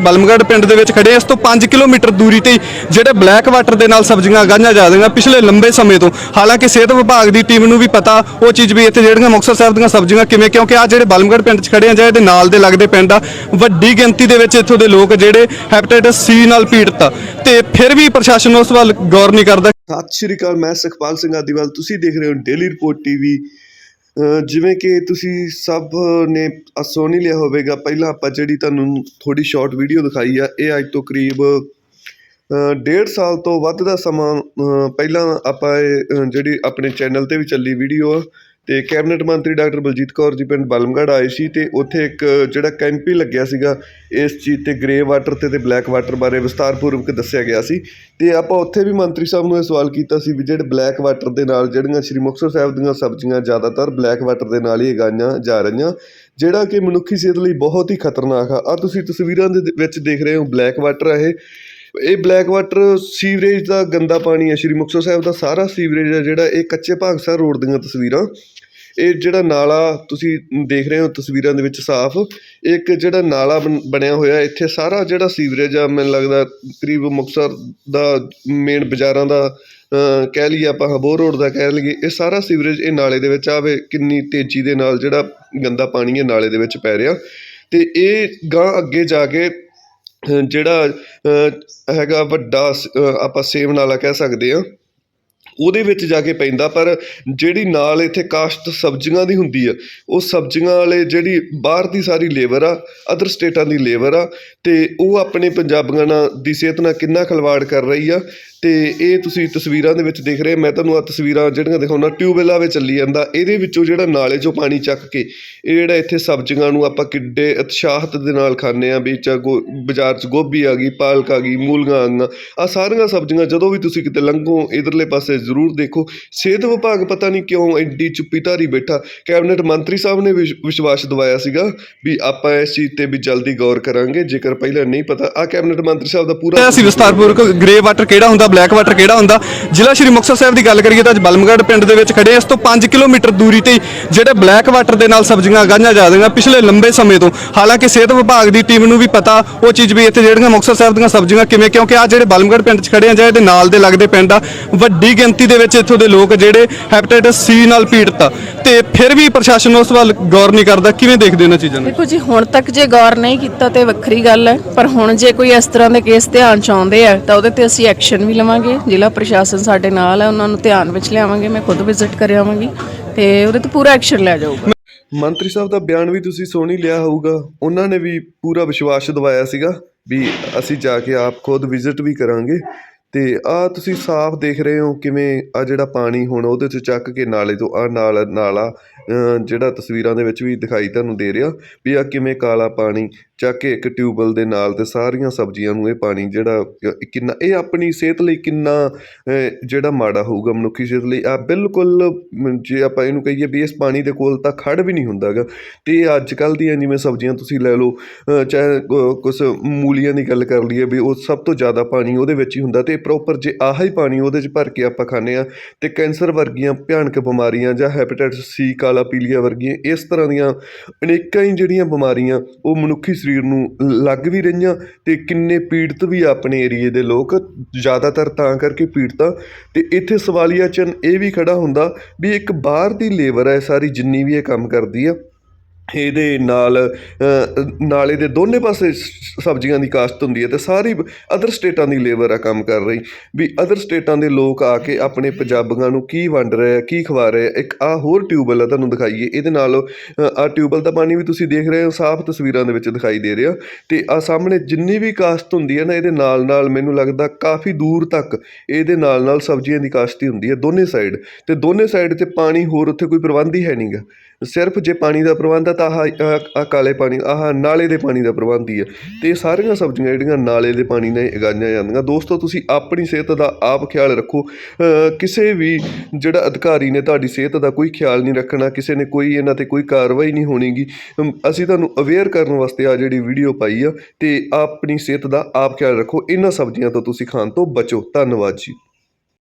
ਬਲਮਗੜ ਪਿੰਡ ਦੇ ਵਿੱਚ ਖੜੇ ਇਸ ਤੋਂ 5 ਕਿਲੋਮੀਟਰ ਦੂਰੀ ਤੇ ਜਿਹੜੇ ਬਲੈਕ ਵਾਟਰ ਦੇ ਨਾਲ ਸਬਜ਼ੀਆਂ ਉਗਾਈਆਂ ਜਾਂਦੀਆਂ ਪਿਛਲੇ ਲੰਬੇ ਸਮੇਂ ਤੋਂ। ਹਾਲਾਂਕਿ ਸਿਹਤ ਵਿਭਾਗ ਦੀ ਟੀਮ ਨੂੰ ਵੀ ਪਤਾ ਉਹ ਚੀਜ਼ ਵੀ ਇੱਥੇ ਜਿਹੜੀਆਂ ਮੁਕਤਸਰ ਸਾਹਿਬ ਦੀਆਂ ਸਬਜ਼ੀਆਂ ਕਿਵੇਂ, ਕਿਉਂਕਿ ਆ ਜਿਹੜੇ ਬਲਮਗੜ ਪਿੰਡ 'ਚ ਖੜੇ ਆ, ਜਾਂ ਇਹਦੇ ਨਾਲ ਦੇ ਲੱਗਦੇ ਪਿੰਡ ਆ, ਵੱਡੀ ਗਿਣਤੀ ਦੇ ਵਿੱਚ ਇੱਥੋਂ ਦੇ ਲੋਕ ਜਿਹੜੇ ਹੈਪੇਟਾਈਟਸ ਸੀ ਨਾਲ ਪੀੜਤ ਆ। ਤੇ ਫਿਰ ਵੀ ਪ੍ਰਸ਼ਾਸਨ ਉਸ ਵੱਲ ਗੌਰ ਨਹੀਂ ਕਰਦਾ। ਸਤਿ ਸ਼੍ਰੀ ਅਕਾਲ, ਮੈਂ ਸੁਖਪਾਲ ਸਿੰਘ ਆਦੀਵਾਲ। ਤੁਸੀਂ ਦੇਖ ਰਹੇ ਹੋ ਡੇਲੀ ਰਿਪੋਰਟ ਟੀਵੀ ਜਿਵੇਂ ਕਿ ਤੁਸੀਂ ਸਭ ਨੇ ਅ ਸੁਣ ਹੀ ਲਿਆ ਹੋਵੇਗਾ, ਪਹਿਲਾਂ ਆਪਾਂ ਜਿਹੜੀ ਤੁਹਾਨੂੰ ਥੋੜ੍ਹੀ ਸ਼ੋਰਟ ਵੀਡੀਓ ਦਿਖਾਈ ਆ, ਇਹ ਅੱਜ ਤੋਂ ਕਰੀਬ ਡੇਢ ਸਾਲ ਤੋਂ ਵੱਧ ਦਾ ਸਮਾਂ ਪਹਿਲਾਂ ਆਪਾਂ ਇਹ ਜਿਹੜੀ ਆਪਣੇ ਚੈਨਲ ਤੇ ਵੀ ਚੱਲੀ ਵੀਡੀਓ ਆ ਤੇ ਕੈਬਨਿਟ ਮੰਤਰੀ ਡਾਕਟਰ ਬਲਜੀਤ ਕੌਰ ਜੀ ਪਿੰਡ ਬਲਮਗੜ੍ਹ ਆਏ ਸੀ ਤੇ ਉੱਥੇ ਇੱਕ ਜਿਹੜਾ ਕੈਂਪ ਹੀ ਲੱਗਿਆ ਸੀਗਾ, ਇਸ ਚੀਜ਼ ਤੇ ਗ੍ਰੇ ਵਾਟਰ ਤੇ ਤੇ ਬਲੈਕ ਵਾਟਰ ਬਾਰੇ ਵਿਸਤਾਰਪੂਰਵਕ ਦੱਸਿਆ ਗਿਆ ਸੀ। ਤੇ ਆਪਾਂ ਉੱਥੇ ਵੀ ਮੰਤਰੀ ਸਾਹਿਬ ਨੂੰ ਇਹ ਸਵਾਲ ਕੀਤਾ ਸੀ ਵੀ ਜਿਹੜੇ ਬਲੈਕ ਵਾਟਰ ਦੇ ਨਾਲ ਜਿਹੜੀਆਂ ਸ੍ਰੀ ਮੁਕਤਸਰ ਸਾਹਿਬ ਦੀਆਂ ਸਬਜ਼ੀਆਂ ਜ਼ਿਆਦਾਤਰ ਬਲੈਕ ਵਾਟਰ ਦੇ ਨਾਲ ਹੀ ਉਗਾਈਆਂ ਜਾ ਰਹੀਆਂ, ਜਿਹੜਾ ਕਿ ਮਨੁੱਖੀ ਸਿਹਤ ਲਈ ਬਹੁਤ ਹੀ ਖਤਰਨਾਕ ਆ। ਆ ਤੁਸੀਂ ਤਸਵੀਰਾਂ ਦੇ ਵਿੱਚ ਦੇਖ ਰਹੇ ਹੋ ਬਲੈਕ ਵਾਟਰ ਆ ਇਹ। ਇਹ ਬਲੈਕ ਵਾਟਰ ਸੀਵਰੇਜ ਦਾ ਗੰਦਾ ਪਾਣੀ ਹੈ ਸ਼੍ਰੀ ਮੁਕਤਸਰ ਸਾਹਿਬ ਦਾ ਸਾਰਾ ਸੀਵਰੇਜ ਹੈ ਜਿਹੜਾ ਇਹ ਕੱਚੇ ਭਾਗਸਰ ਰੋਡ ਦੀਆਂ ਤਸਵੀਰਾਂ। ਇਹ ਜਿਹੜਾ ਨਾਲਾ ਤੁਸੀਂ ਦੇਖ ਰਹੇ ਹੋ ਤਸਵੀਰਾਂ ਦੇ ਵਿੱਚ ਸਾਫ਼ ਇੱਕ ਜਿਹੜਾ ਨਾਲਾ ਬਣ- ਬਣਿਆ ਹੋਇਆ ਇੱਥੇ ਸਾਰਾ ਜਿਹੜਾ ਸੀਵਰੇਜ ਆ, ਮੈਨੂੰ ਲੱਗਦਾ ਕਰੀਬ ਮੁਕਤਸਰ ਦਾ ਮੇਨ ਬਾਜ਼ਾਰਾਂ ਦਾ ਕਹਿ ਲਈਏ ਆਪਾਂ ਹਬੋਰ ਰੋਡ ਦਾ ਕਹਿ ਲਈਏ, ਇਹ ਸਾਰਾ ਸੀਵਰੇਜ ਇਹ ਨਾਲੇ ਦੇ ਵਿੱਚ ਆਵੇ ਕਿੰਨੀ ਤੇਜ਼ੀ ਦੇ ਨਾਲ ਜਿਹੜਾ ਗੰਦਾ ਪਾਣੀ ਇਹ ਨਾਲੇ ਦੇ ਵਿੱਚ ਪੈ ਰਿਹਾ। ਤੇ ਇਹ ਗਾਂ ਅੱਗੇ ਜਾ ਕੇ ਜਿਹੜਾ ਹੈਗਾ ਵੱਡਾ ਸ- ਆਪਾਂ ਸੇਮ ਨਾਲਾ ਕਹਿ ਸਕਦੇ ਆ ਉਹਦੇ ਵਿੱਚ ਜਾ ਕੇ ਪੈਂਦਾ, ਪਰ ਜਿਹੜੀ ਨਾਲ ਇੱਥੇ ਕਾਸ਼ਤ ਸਬਜ਼ੀਆਂ ਦੀ ਹੁੰਦੀ ਆ, ਉਹ ਸਬਜ਼ੀਆਂ ਵਾਲੇ ਜਿਹੜੀ ਬਾਹਰ ਦੀ ਸਾਰੀ ਲੇਬਰ ਆ, ਅਦਰ ਸਟੇਟਾਂ ਦੀ ਲੇਬਰ ਆ, ਤੇ ਉਹ ਆਪਣੇ ਪੰਜਾਬੀਆਂ ਨਾਲ ਦੀ ਸਿਹਤ ਨਾਲ ਕਿੰਨਾ ਖਿਲਵਾੜ ਕਰ ਰਹੀ ਆ ਤੇ ਇਹ ਤੁਸੀਂ ਤਸਵੀਰਾਂ ਦੇ ਵਿੱਚ ਦੇਖ ਰਹੇ ਮੈਂ ਤੁਹਾਨੂੰ ਆ ਤਸਵੀਰਾਂ ਜਿਹੜੀਆਂ ਦਿਖਾਉਣਾ ਟਿਊਬਵੈਲਾਂ ਵਿੱਚ ਚੱਲੀ ਜਾਂਦਾ। ਇਹਦੇ ਵਿੱਚੋਂ ਜਿਹੜਾ ਨਾਲੇ 'ਚੋਂ ਪਾਣੀ ਚੱਕ ਕੇ, ਇਹ ਜਿਹੜਾ ਇੱਥੇ ਸਬਜ਼ੀਆਂ ਨੂੰ ਆਪਾਂ ਕਿੱਡੇ ਉਤਸ਼ਾਹਤ ਦੇ ਨਾਲ ਖਾਂਦੇ ਆ ਵੀ ਚਾ ਗੋ ਬਾਜ਼ਾਰ 'ਚ ਗੋਭੀ ਆ ਗਈ, ਪਾਲਕ ਆ ਗਈ, ਮੂਲੀਆਂ ਆ ਗਈਆਂ। ਆ ਸਾਰੀਆਂ ਸਬਜ਼ੀਆਂ ਜਦੋਂ ਵੀ ਤੁਸੀਂ ਕਿਤੇ ਲੰਘੋ, ਇਧਰਲੇ ਪਾਸੇ ਜ਼ਰੂਰ ਦੇਖੋ। ਸਿਹਤ ਵਿਭਾਗ ਪਤਾ ਨਹੀਂ ਕਿਉਂ ਐਡੀ ਚੁੱਪੀ ਧਾਰੀ ਬੈਠਾ। ਕੈਬਨਿਟ ਮੰਤਰੀ ਸਾਹਿਬ ਨੇ ਵਿਸ਼- ਵਿਸ਼ਵਾਸ ਦਵਾਇਆ ਸੀਗਾ ਵੀ ਆਪਾਂ ਇਸ ਚੀਜ਼ ਤੇ ਵੀ ਜਲਦੀ ਗੌਰ ਕਰਾਂਗੇ, ਜੇਕਰ ਪਹਿਲਾਂ ਨਹੀਂ ਪਤਾ। ਆ ਕੈਬਨਿਟ ਮੰਤਰੀ ਸਾਹਿਬ ਦਾ ਪੂਰਾ ਅਸੀਂ ਵਿਸਤਾਰਪੂਰਵਕ ਗ੍ਰੇ ਵਾਟਰ ਕਿਹੜਾ ਹੁੰਦਾ? ਬਲੈਕ ਵਾਟਰ ਕਿਹੜਾ ਹੁੰਦਾ? ਜ਼ਿਲ੍ਹਾ ਸ਼੍ਰੀ ਮੁਕਤਸਰ ਸਾਹਿਬ ਦੀ ਗੱਲ ਕਰੀਏ ਤਾਂ ਅੱਜ ਬਲਮਗੜ ਪਿੰਡ ਦੇ ਵਿੱਚ ਖੜੇ ਇਸ ਤੋਂ 5 ਕਿਲੋਮੀਟਰ ਦੂਰੀ ਤੇ ਜਿਹੜੇ ਬਲੈਕ ਵਾਟਰ ਦੇ ਨਾਲ ਸਬਜ਼ੀਆਂ ਉਗਾਈਆਂ ਜਾਂਦੀਆਂ ਪਿਛਲੇ ਲੰਬੇ ਸਮੇਂ ਤੋਂ। ਹਾਲਾਂਕਿ ਸਿਹਤ ਵਿਭਾਗ ਦੀ ਟੀਮ ਨੂੰ ਵੀ ਪਤਾ ਉਹ ਚੀਜ਼ ਵੀ ਇੱਥੇ ਜਿਹੜੀਆਂ ਮੁਕਤਸਰ ਸਾਹਿਬ ਦੀਆਂ ਸਬਜ਼ੀਆਂ ਕਿਵੇਂ, ਕਿਉਂਕਿ ਆ ਜਿਹੜੇ ਬਲਮਗੜ ਪਿੰਡ 'ਚ ਖੜੇ ਆ ਜਾਂ ਇਹਦੇ ਨਾਲ ਦੇ ਲੱਗਦੇ ਪਿੰਡ ਆ, ਵੱਡੀ ਗਿਣਤੀ ਦੇ ਵਿੱਚ ਇੱਥੋਂ ਦੇ ਲੋਕ ਜਿਹੜੇ ਹੈਪੇਟਾਈਟਸ ਸੀ ਨਾਲ ਪੀੜਤ ਆ। ਤੇ ਫਿਰ ਵੀ ਪ੍ਰਸ਼ਾਸਨ ਉਸ ਵੱਲ ਗੌਰ ਨਹੀਂ ਕਰਦਾ। ਕਿਵੇਂ ਦੇਖਦੇ ਇਹਨਾਂ ਚੀਜ਼ਾਂ ਨੂੰ? ਦੇਖੋ ਜੀ, ਹੁਣ ਤੱਕ ਜੇ ਗੌਰ ਨਹੀਂ ਕੀਤਾ ਤੇ ਵੱਖਰੀ ਗੱਲ ਹੈ। ਪਰ ਹੁਣ ਜੇ ਕੋਈ ਇਸ ਤਰ੍ਹਾਂ ਦੇ ਕੇਸ ਧਿਆਨ ਚ ਆਉਂਦੇ ਆ, ਤਾਂ ਉਹਦੇ ਤੇ ਅਸੀਂ ਐਕਸ਼ਨ ਵੀ ਲਵਾਂਗੇ, ਜ਼ਿਲ੍ਹਾ ਪ੍ਰਸ਼ਾਸਨ ਸਾਡੇ ਨਾਲ ਹੈ, ਉਹਨਾਂ ਨੂੰ ਧਿਆਨ ਵਿੱਚ ਲਿਆਵਾਂਗੇ, ਮੈਂ ਖੁਦ ਵਿਜ਼ਿਟ ਕਰ ਆਵਾਂਗੀ ਤੇ ਉਹਦੇ ਤੇ ਪੂਰਾ ਐਕਸ਼ਨ ਲਿਆ ਜਾਊਗਾ। ਮੰਤਰੀ ਸਾਹਿਬ ਦਾ ਬਿਆਨ ਵੀ ਤੁਸੀਂ ਸੁਣ ਲਿਆ ਹੋਊਗਾ, ਉਹਨਾਂ ਨੇ ਵੀ ਪੂਰਾ ਵਿਸ਼ਵਾਸ ਦਿਵਾਇਆ ਸੀਗਾ ਵੀ ਅਸੀਂ ਜਾ ਕੇ ਆਪ ਖੁਦ ਵਿਜ਼ਿਟ ਵੀ ਕਰਾਂਗੇ। ਤੇ ਆ ਤੁਸੀਂ ਸਾਫ਼ ਦੇਖ ਰਹੇ ਹੋ ਕਿਵੇਂ ਆ ਜਿਹੜਾ ਪਾਣੀ ਹੁਣ ਉਹਦੇ ਚ ਚੱਕ ਕੇ ਨਾਲੇ ਤੋਂ ਆ ਨਾਲ, ਨਾਲਾ ਜਿਹੜਾ ਤਸਵੀਰਾਂ ਦੇ ਵਿੱਚ ਵੀ ਦਿਖਾਈ ਤੁਹਾਨੂੰ ਦੇ ਰਿਹਾ ਵੀ ਆ ਕਿਵੇਂ ਕਾਲਾ ਪਾਣੀ ਚੱਕ ਕੇ ਇੱਕ ਟਿਊਬਵੈੱਲ ਦੇ ਨਾਲ ਅਤੇ ਸਾਰੀਆਂ ਸਬਜ਼ੀਆਂ ਨੂੰ ਇਹ ਪਾਣੀ ਜਿਹੜਾ ਕਿੰਨਾ, ਇਹ ਆਪਣੀ ਸਿਹਤ ਲਈ ਕਿੰਨਾ ਜਿਹੜਾ ਮਾੜਾ ਹੋਊਗਾ ਮਨੁੱਖੀ ਸਿਹਤ ਲਈ। ਆ ਬਿਲਕੁਲ ਜੇ ਆਪਾਂ ਇਹਨੂੰ ਕਹੀਏ ਵੀ ਇਸ ਪਾਣੀ ਦੇ ਕੋਲ ਤਾਂ ਖੜ੍ਹ ਵੀ ਨਹੀਂ ਹੁੰਦਾਗਾ। ਤੇ ਇਹ ਅੱਜ ਕੱਲ੍ਹ ਦੀਆਂ ਜਿਵੇਂ ਸਬਜ਼ੀਆਂ ਤੁਸੀਂ ਲੈ ਲਓ ਚਾਹੇ ਕੁਛ ਮੂਲੀਆਂ ਦੀ ਗੱਲ ਕਰ ਲਈਏ ਵੀ ਉਹ ਸਭ ਤੋਂ ਜ਼ਿਆਦਾ ਪਾਣੀ ਉਹਦੇ ਵਿੱਚ ਹੀ ਹੁੰਦਾ ਤੇ ਪ੍ਰੋਪਰ ਜੇ ਆਹ ਹੀ ਪਾਣੀ ਉਹਦੇ 'ਚ ਭਰ ਕੇ ਆਪਾਂ ਖਾਂਦੇ ਹਾਂ ਅਤੇ ਕੈਂਸਰ ਵਰਗੀਆਂ ਭਿਆਨਕ ਬਿਮਾਰੀਆਂ ਜਾਂ ਹੈਪੇਟਾਈਟਸ ਸੀ ਕਾਲਾ ਪੀਲੀਆ ਵਰਗੀਆਂ ਇਸ ਤਰ੍ਹਾਂ ਦੀਆਂ ਅਨੇਕਾਂ ਹੀ ਜਿਹੜੀਆਂ ਬਿਮਾਰੀਆਂ ਉਹ ਮਨੁੱਖੀ ਸਰੀਰ ਨੂੰ ਲੱਗ ਵੀ ਰਹੀਆਂ ਅਤੇ ਕਿੰਨੇ ਪੀੜਤ ਵੀ ਆ ਆਪਣੇ ਏਰੀਏ ਦੇ ਲੋਕ। ਜ਼ਿਆਦਾਤਰ ਤਾਂ ਕਰਕੇ ਪੀੜਤ ਆ। ਤੇ ਇੱਥੇ ਸਵਾਲੀਆ ਚਿੰਨ ਇਹ ਵੀ ਖੜ੍ਹਾ ਹੁੰਦਾ ਵੀ ਇੱਕ ਬਾਹਰ ਦੀ ਲੇਬਰ ਹੈ ਸਾਰੀ ਜਿੰਨੀ ਵੀ ਇਹ ਕੰਮ ਕਰਦੀ ਆ। ਇਹਦੇ ਨਾਲ ਅ, ਨਾਲੇ ਦੇ ਦੋਨੇ ਪਾਸੇ ਸ- ਸਬਜ਼ੀਆਂ ਦੀ ਕਾਸ਼ਤ ਹੁੰਦੀ ਹੈ ਤੇ ਸਾਰੀ ਅਦਰ ਸਟੇਟਾਂ ਦੀ ਲੇਬਰ ਆ ਕੰਮ ਕਰ ਰਹੀ। ਵੀ ਅਦਰ ਸਟੇਟਾਂ ਦੇ ਲੋਕ ਆ ਕੇ ਆਪਣੇ ਪੰਜਾਬੀਆਂ ਨੂੰ ਕੀ ਵੰਡ ਰਹੇ ਆ ਕੀ ਖਵਾ ਰਹੇ ਆ ਇੱਕ ਆ ਹੋਰ ਟਿਊਬਲ ਆ ਤੁਹਾਨੂੰ ਦਿਖਾਈਏ ਇਹਦੇ ਨਾਲ ਆ ਟਿਊਬਲ ਦਾ ਪਾਣੀ ਵੀ ਤੁਸੀਂ ਦੇਖ ਰਹੇ ਹੋ ਸਾਫ਼ ਤਸਵੀਰਾਂ ਦੇ ਵਿੱਚ ਦਿਖਾਈ ਦੇ ਰਿਹਾ। ਤੇ ਆ ਸਾਹਮਣੇ ਜਿੰਨੀ ਵੀ ਕਾਸ਼ਤ ਹੁੰਦੀ ਹੈ ਨਾ ਇਹਦੇ ਨਾਲ ਨਾਲ ਮੈਨੂੰ ਲੱਗਦਾ ਕਾਫੀ ਦੂਰ ਤੱਕ ਇਹਦੇ ਨਾਲ ਨਾਲ ਸਬਜ਼ੀਆਂ ਦੀ ਕਾਸ਼ਤੀ ਹੁੰਦੀ ਹੈ ਦੋਨੇ ਸਾਈਡ ਤੇ ਦੋਨੇ ਸਾਈਡ ਤੇ ਪਾਣੀ ਹੋਰ ਉੱਥੇ ਕੋਈ ਪ੍ਰਬੰਧ ਹੀ ਹੈ ਨਹੀਂਗਾ ਸਿਰਫ ਜੇ ਪਾਣੀ ਦਾ ਪ੍ਰਬੰਧ ਆ ਤਾਂ ਆਹ ਕਾਲੇ ਪਾਣੀ, ਆਹ ਨਾਲੇ ਦੇ ਪਾਣੀ ਦਾ ਪ੍ਰਬੰਧ ਹੀ ਹੈ। ਤੇ ਇਹ ਸਾਰੀਆਂ ਸਬਜ਼ੀਆਂ ਜਿਹੜੀਆਂ ਨਾਲੇ ਦੇ ਪਾਣੀ ਨਾਲ ਹੀ ਉਗਾਈਆਂ ਜਾਂਦੀਆਂ। ਦੋਸਤੋ, ਤੁਸੀਂ ਆਪਣੀ ਸਿਹਤ ਦਾ ਆਪ ਖਿਆਲ ਰੱਖੋ। ਕਿਸੇ ਵੀ ਜਿਹੜਾ ਅਧਿਕਾਰੀ ਨੇ ਤੁਹਾਡੀ ਸਿਹਤ ਦਾ ਕੋਈ ਖਿਆਲ ਨਹੀਂ ਰੱਖਣਾ, ਕਿਸੇ ਨੇ ਕੋਈ ਇਹਨਾਂ ਤੇ ਕੋਈ ਕਾਰਵਾਈ ਨਹੀਂ ਹੋਣੀਗੀ ਅਸੀਂ ਤੁਹਾਨੂੰ ਅਵੇਅਰ ਕਰਨ ਵਾਸਤੇ ਆ ਜਿਹੜੀ ਵੀਡੀਓ ਪਾਈ ਆ, ਤੇ ਆਪਣੀ ਸਿਹਤ ਦਾ ਆਪ ਖਿਆਲ ਰੱਖੋ। ਇਹਨਾਂ ਸਬਜ਼ੀਆਂ ਤੋਂ ਤੁਸੀਂ ਖਾਣ ਤੋਂ ਬਚੋ। ਧੰਨਵਾਦ ਜੀ।